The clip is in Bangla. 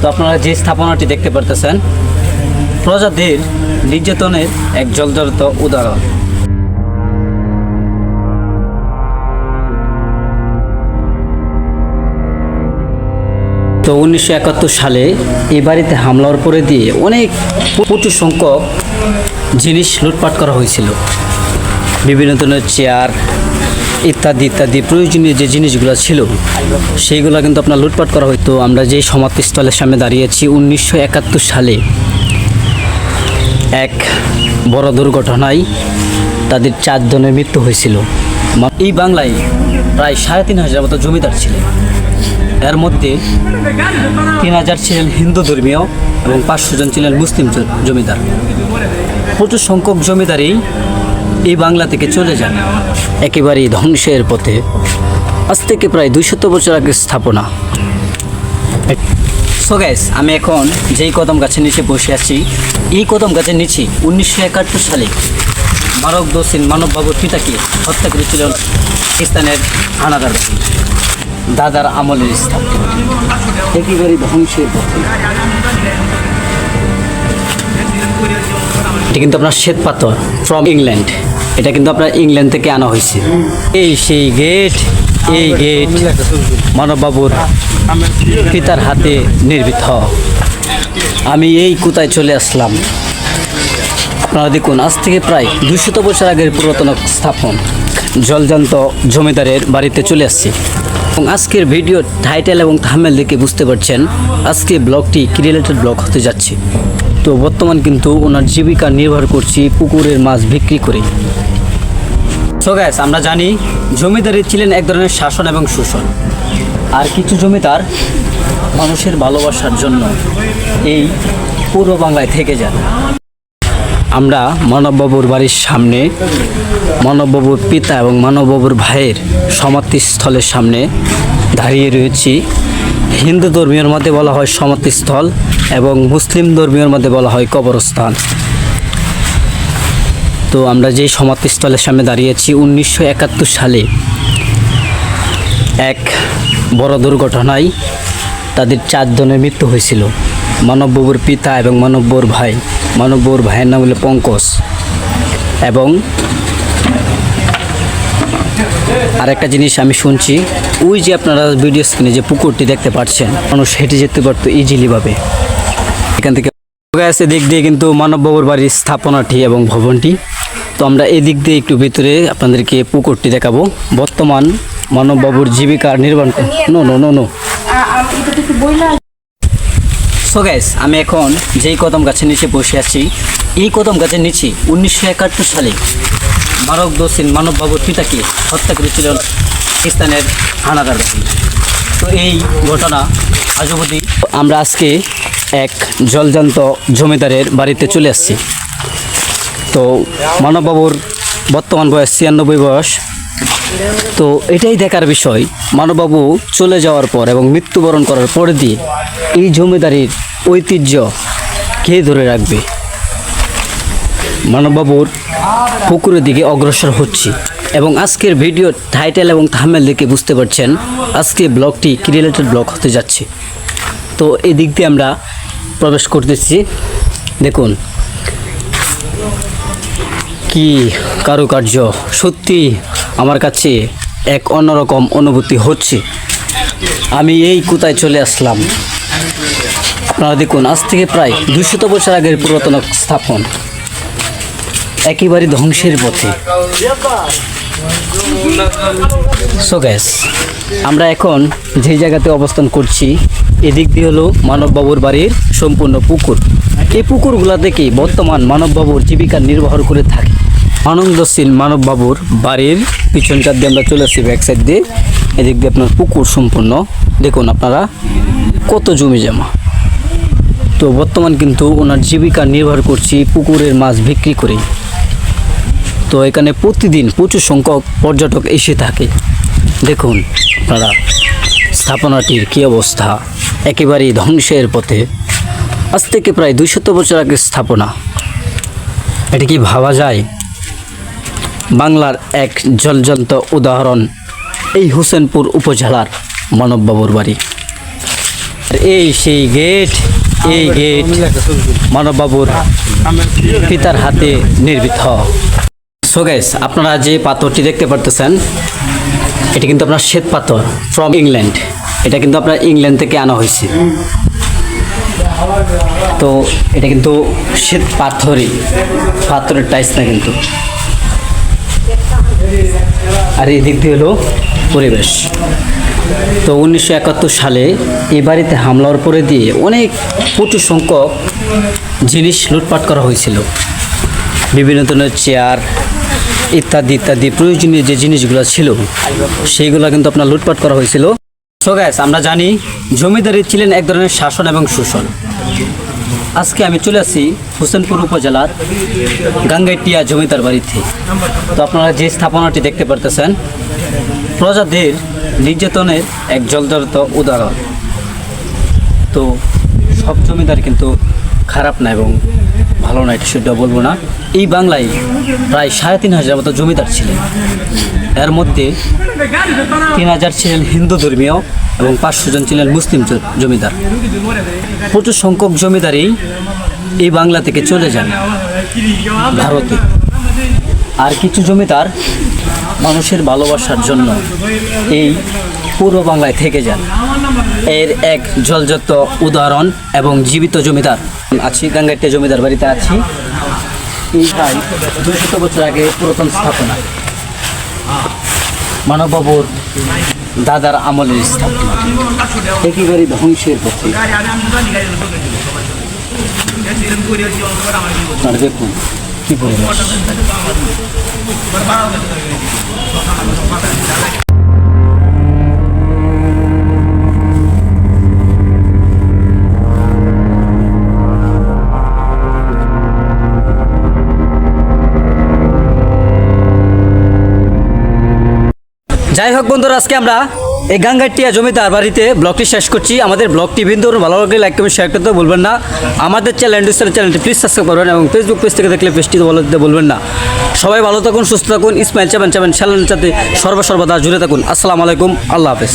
তো আপনারা যে স্থাপনাটি দেখতে পারতেছেন প্রজাদের নির্যাতনের এক জলজলত উদাহরণ। তো উনিশশো একাত্তর সালে এই বাড়িতে হামলার পরে দিয়ে অনেক প্রচুর সংখ্যক জিনিস লুটপাট করা হয়েছিল। বিভিন্ন ধরনের চেয়ার ইত্যাদি ইত্যাদি। প্রয়োজনীয় যে জিনিসগুলো ছিল, সেইগুলো কিন্তু আপনার লুটপাট করা হতো আমরা যেই সমাধিস্থলের সামনে দাঁড়িয়েছি, উনিশশো একাত্তর সালে এক বড় দুর্ঘটনায় তাদের চারজনের মৃত্যু হয়েছিল। এই বাংলায় প্রায় সাড়ে তিন হাজার মতো জমিদার ছিলেন। এর মধ্যে তিন হাজার ছিলেন হিন্দু ধর্মীয় এবং পাঁচশো জন ছিলেন মুসলিম জমিদার। প্রচুর সংখ্যক জমিদারই এই বাংলা থেকে চলে যান। একেবারেই ধ্বংসের পথে। আজ থেকে প্রায় দুইশত বছর আগের স্থাপনা। সো গ্যাস আমি এখন যেই কদম গাছের নিচে বসে আছি, এই কদম গাছের নিচে উনিশশো একাত্তর সালে মানব দোষীন মানববাবুর পিতাকে হত্যা করেছিল পাকিস্তানের হানাদার। দাদার আমলের স্থান। একেবারে ধ্বংসের পথে। এটা কিন্তু আপনার শ্বেত পাথর ফ্রম ইংল্যান্ড এটা কিন্তু আপনার ইংল্যান্ড থেকে আনা হয়েছে। এই সেই গেট এই গেট মানববাবুর পিতার হাতে নির্মিত। আমি এই কোথায় চলে আসলাম? আপনারা দেখুন, আজ থেকে প্রায় দুশত বছর আগের পুরাতন স্থাপন। জলজান্ত জমিদারের বাড়িতে চলে আসছি। এবং আজকের ভিডিও টাইটেল এবং থামেল দেখে বুঝতে পারছেন, আজকে ব্লগটি কি রিলেটেড ব্লগ হতে যাচ্ছে। তো বর্তমান কিন্তু ওনার জীবিকা নির্ভর করছি পুকুরের মাছ বিক্রি করে। সো গ্যাস আমরা জানি জমিদারি ছিলেন এক ধরনের শাসন এবং শোষণ। আর কিছু জমিদার মানুষের ভালোবাসার জন্য এই পূর্ব বাংলায় থেকে যান। আমরা মানববাবুর বাড়ির সামনে, মানববাবুর পিতা এবং মানববাবুর ভাইয়ের সমাধিস্থলের সামনে দাঁড়িয়ে রয়েছি। হিন্দু ধর্মীয়র মধ্যে বলা হয় সমাধিস্থল এবং মুসলিম ধর্মীয়র মধ্যে বলা হয় কবরস্থান। তো আমরা যেই সমাধিস্থলের সামনে দাঁড়িয়েছি উনিশশো একাত্তর সালে এক বড় দুর্ঘটনায় তাদের চারজনের মৃত্যু হয়েছিল। মানববাবুর পিতা এবং মানববুর ভাই। মানববুর ভাইয়ের নাম হলো পঙ্কজ। এবং আরেকটা জিনিস আমি শুনছি, ওই যে আপনারা ভিডিও স্ক্রিনে যে পুকুরটি দেখতে পাচ্ছেন, মানুষ হেঁটে যেতে পারতো ইজিলিভাবে এখান থেকে গেছে দিক দিয়ে কিন্তু মানববাবুর বাড়ির স্থাপনাটি এবং ভবনটি। তো আমরা এদিক দিয়ে একটু ভিতরে আপনাদেরকে পুকুরটি দেখাবো। বর্তমান মানববাবুর জীবিকা নির্মাণ no no no no. So gas আমি এখন যেই কদম গাছের নিচে বসে আছি, এই কদম গাছের নিচে উনিশশো একাত্তর সালে মানব দোষীন মানববাবুর পিতাকে হত্যা করেছিলেন পাকিস্তানের হানাদার তো এই ঘটনা আজ অবধি আমরা আজকে এক জলজান্ত জমিদারের বাড়িতে চলে আসছি। তো মানববাবুর বর্তমান বয়স ছিয়ানব্বই বয়স। তো এটাই দেখার বিষয়, মানববাবু চলে যাওয়ার পর এবং মৃত্যুবরণ করার পরে দিয়ে এই জমিদারির ঐতিহ্য কে ধরে রাখবে? মানববাবুর পুকুরের দিকে অগ্রসর হচ্ছি এবং আজকের ভিডিও টাইটেল এবং থামেল দেখে বুঝতে পারছেন আজকে ব্লগটি কি রিলেটেড ব্লগ হতে যাচ্ছে। তো এই দিক দিয়ে আমরা প্রবেশ করতেছি। দেখুন। কি কারুকার্য? সত্যি আমার কাছে এক অন্যরকম অনুভূতি হচ্ছে। আমি এই কোথায় চলে আসলাম? আপনারা দেখুন, আজ থেকে প্রায় দুশত বছর আগের পুরাতন স্থাপন। একেবারে ধ্বংসের পথে। সো গ্যাস আমরা এখন যে জায়গাতে অবস্থান করছি, এদিক দিয়ে হলো মানববাবুর বাড়ির সম্পূর্ণ পুকুর। এই পুকুরগুলা থেকে বর্তমান মানববাবুর জীবিকা নির্বাহ করে থাকে। আনন্দশীল মানববাবুর বাড়ির পিছনটার দিয়ে আমরা চলে আসছি ব্যাক সাইড দিয়ে। এদিক দিয়ে আপনার পুকুর সম্পূর্ণ। দেখুন আপনারা কত জমি জমা। তো বর্তমান কিন্তু ওনার জীবিকা নির্ভর করছি পুকুরের মাছ বিক্রি করে তো এখানে প্রতিদিন প্রচুর সংখ্যক পর্যটক এসে থাকে। দেখুন আপনারা, স্থাপনাটির কী অবস্থা। একেবারেই ধ্বংসের পথে। আজ থেকে প্রায় দুইশত বছর আগে স্থাপনা। এটা কি ভাবা যায়? বাংলার এক জলজন্ত উদাহরণ, এই হোসেনপুর উপজেলার মানববাবুর বাড়ি। এই সেই গেট, এই গেট মানববাবুর পিতার হাতে নির্মিত। সো গাইস আপনারা যে পাথরটি দেখতে পারতেছেন, এটা কিন্তু আপনার শ্বেত পাথর ফ্রম ইংল্যান্ড এটা কিন্তু আপনার ইংল্যান্ড থেকে আনা হয়েছে। তো এটা কিন্তু শ্বেত পাথরই, পাথরের টাইস না কিন্তু। আর এই দিক দিয়ে হলো পরিবেশ। তো উনিশশো একাত্তর সালে এই বাড়িতে হামলার পরে দিয়ে অনেক প্রচুর সংখ্যক জিনিস লুটপাট করা হয়েছিল। বিভিন্ন ধরনের চেয়ার ইত্যাদি ইত্যাদি। প্রয়োজনীয় যে জিনিসগুলো ছিল, সেইগুলো কিন্তু আপনার লুটপাট করা হয়েছিল। সো গ্যাস আমরা জানি জমিদারি ছিলেন এক ধরনের শাসন এবং শোষণ। আজকে আমি চলে আসি হোসেনপুর উপজেলার গাঙ্গাইটিয়া জমিদার বাড়িতে। তো আপনারা যে স্থাপনাটি দেখতে পারতেছেন, প্রজাদের নির্যাতনের এক জলজলত উদাহরণ। তো সব জমিদার কিন্তু খারাপ না এবং ভালো না এটা সেটা বলব না। এই বাংলায় প্রায় সাড়ে তিন হাজার মতো জমিদার ছিলেন। এর মধ্যে তিন হাজার ছিলেন হিন্দু ধর্মীয় এবং পাঁচশো জন ছিলেন মুসলিম জমিদার। প্রচুর সংখ্যক জমিদারই এই বাংলা থেকে চলে যান ভারতে। আর কিছু জমিদার মানুষের ভালোবাসার জন্য এই পূর্ব বাংলায় থেকে যান। এর এক জলজত উদাহরণ এবং জীবিত জমিদার। আছি গাঙ্গাইটিয়া জমিদার বাড়িতে আছি। এই ভাই দুশত বছর আগে পুরাতন স্থাপনা। মানববাবুর দাদার আমলের স্থাপনা। একেবারে ধ্বংসের দেখুন কি যাই হোক বন্ধুরা আজকে আমরা এই গাঙ্গাটিয়া জমিদার বাড়িতে ব্লগটি শেষ করছি আমাদের ব্লগটি বিন্দু ভালো লাগলে লাইক কমেন্ট শেয়ার করতে বলবেন না আমাদের চ্যানেল চ্যানেলটি প্লিজ সাবস্ক্রাইব করবেন এবং ফেসবুক পেজ থেকে দেখলে পেজটি ভালো দিতে বলবেন না সবাই ভালো থাকুন সুস্থ থাকুন ইসমাইল চাবেন চাবেন চ্যানেলের সাথে সর্বসর্বদা জুড়ে থাকুন আসসালামু আলাইকুম আল্লাহ হাফেজ